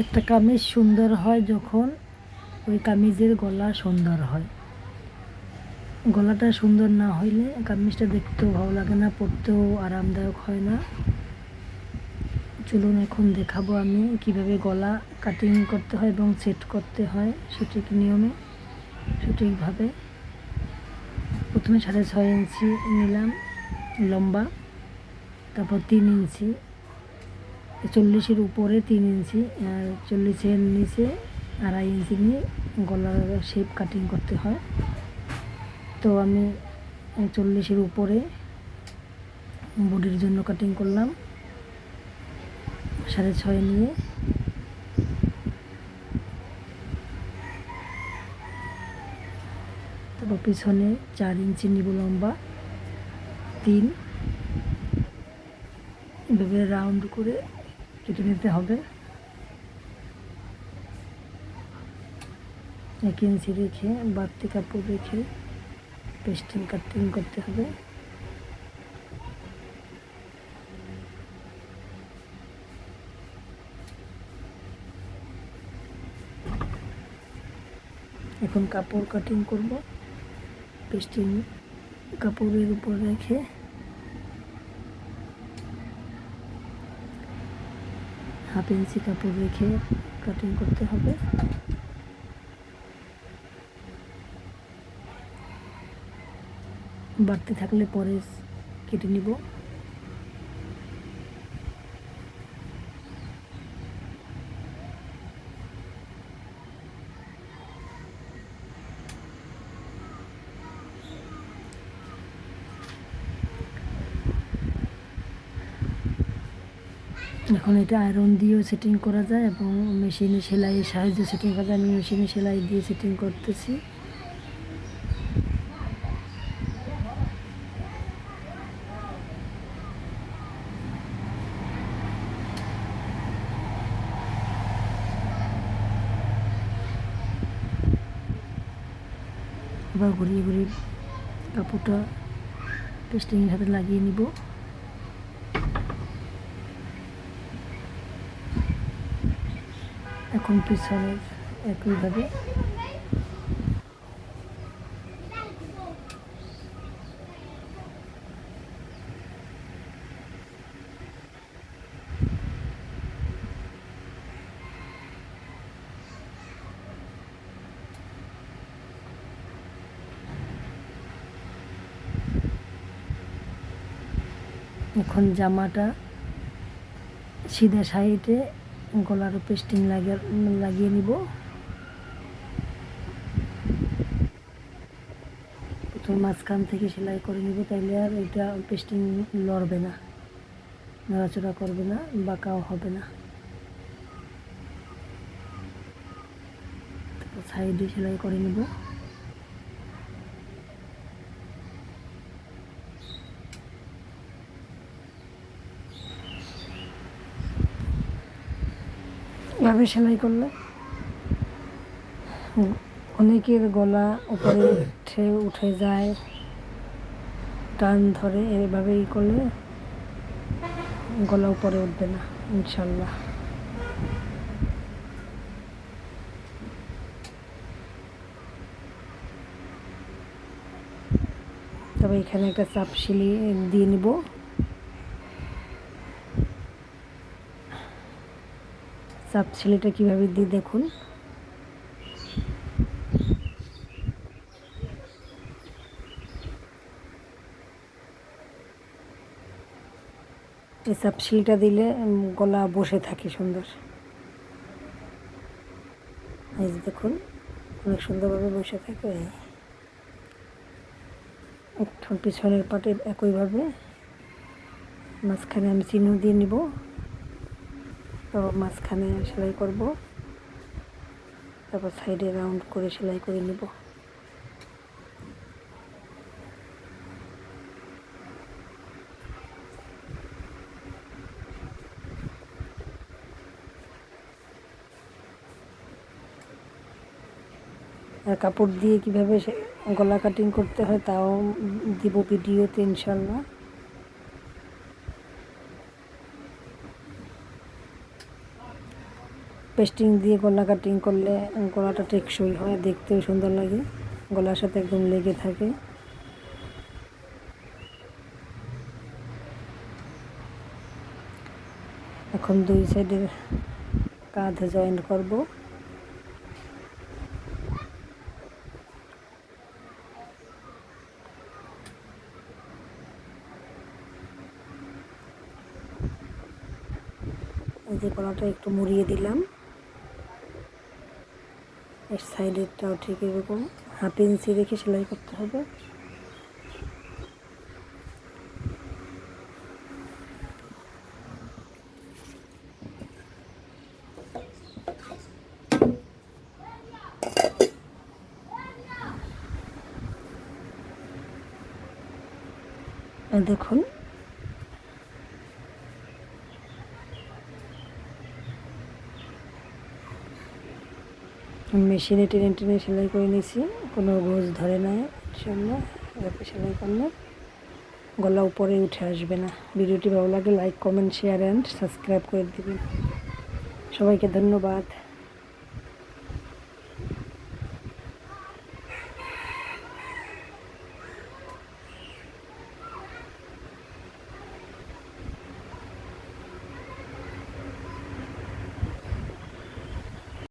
একটা কামিজ সুন্দর হয় যখন ওই কামিজের গলা সুন্দর হয়। গলাটা সুন্দর না হইলে কামিজটা দেখতেও ভালো লাগে না, পরতেও আরামদায়ক হয় না। চলুন এখন দেখাবো আমি কীভাবে গলা কাটিং করতে হয় এবং সেট করতে হয় সঠিক নিয়মে, সঠিকভাবে। প্রথমে সাড়ে ছয় ইঞ্চি নিলাম লম্বা, তারপর তিন ইঞ্চি চল্লিশের উপরে তিন ইঞ্চি, আর চল্লিশের নিচে আড়াই ইঞ্চি নিয়ে গলার শেপ কাটিং করতে হয়। তো আমি চল্লিশের উপরে বডির জন্য কাটিং করলাম। সাড়ে ছয় নিয়ে। তারপর পিছনে চার ইঞ্চি নিব লম্বা, তিন। এভাবে রাউন্ড করে কেটে নিতে হবে। এক ইঞ্চি রেখে বাড়তি কাপড় রেখে পেস্টিং, কাটিং করতে হবে। এখন কাপড় কাটিং করব। পেস্টিং কাপড়ের উপর রেখে হাফ ইঞ্চি কাপড় রেখে কাটিং করতে হবে। বাড়তে থাকলে পরে কেটে নিব। এখন এটা আয়রন দিয়েও সেটিং করা যায় এবং মেশিনে সেলাইয়ের সাহায্যে সেটিং করা যায়। আমি মেশিনে সেলাই দিয়ে সেটিং করতেছি। আবার ঘুরিয়ে ঘুরিয়ে কাপড়টা পেস্টিংয়ের সাথে লাগিয়ে নিব। এখন পিছনের একইভাবে। এখন জামাটা সিধা সাইডে গলারও পেস্টিং লাগিয়ে লাগিয়ে নিব। প্রথম মাঝখান থেকে সেলাই করে নিব, তাইলে আর এটা পেস্টিং লড়বে না, নড়াচড়া করবে না, বাঁকাও হবে না। সাইডে সেলাই করে নিব। এভাবে সেলাই করলে? অনেকের গলা উপরে উঠে উঠে যায়, টান ধরে এভাবে ই করলে গলা উপরে উঠবে না, ইনশাল্লাহ। তবে এখানে একটা চাপ সিলি দিয়ে নিব। চাপ ছেলেটা কীভাবে দিই দেখুন। এই চাপ শিলটা দিলে গলা বসে থাকে সুন্দর। এই যে দেখুন, অনেক সুন্দরভাবে বসে থাকে। পিছনের পাটে একইভাবে। মাঝখানে আমি চিহ্ন দিয়ে নিব। তারপর মাঝখানে সেলাই করব। তারপর সাইডে রাউন্ড করে সেলাই করে নিব। আর কাপড় দিয়ে কীভাবে গলা কাটিং করতে হয় তাও দিব ভিডিওতে ইনশাল্লাহ পেস্টিং দিয়ে গলা কাটিং করলে গলাটা টেকসই হয়, দেখতেও সুন্দর লাগে, গলার সাথে একদম লেগে থাকে। এখন দুই সাইডের কাঁধ জয়েন করব। এই যে গলাটা একটু মুড়িয়ে দিলাম। এর সাইডেরটাও ঠিক এরকম। হাফ ইঞ্চি রেখে সেলাই করতে হবে। দেখুন মেশিনে টেনে টেনে সেলাই করে নিয়েছি। কোনো গোজ ধরে না জন্য। এভাবে সেলাই করলে গলা উপরে উঠে আসবে না। ভিডিওটি ভালো লাগে like comment share and subscribe করে দেবেন। সবাইকে ধন্যবাদ।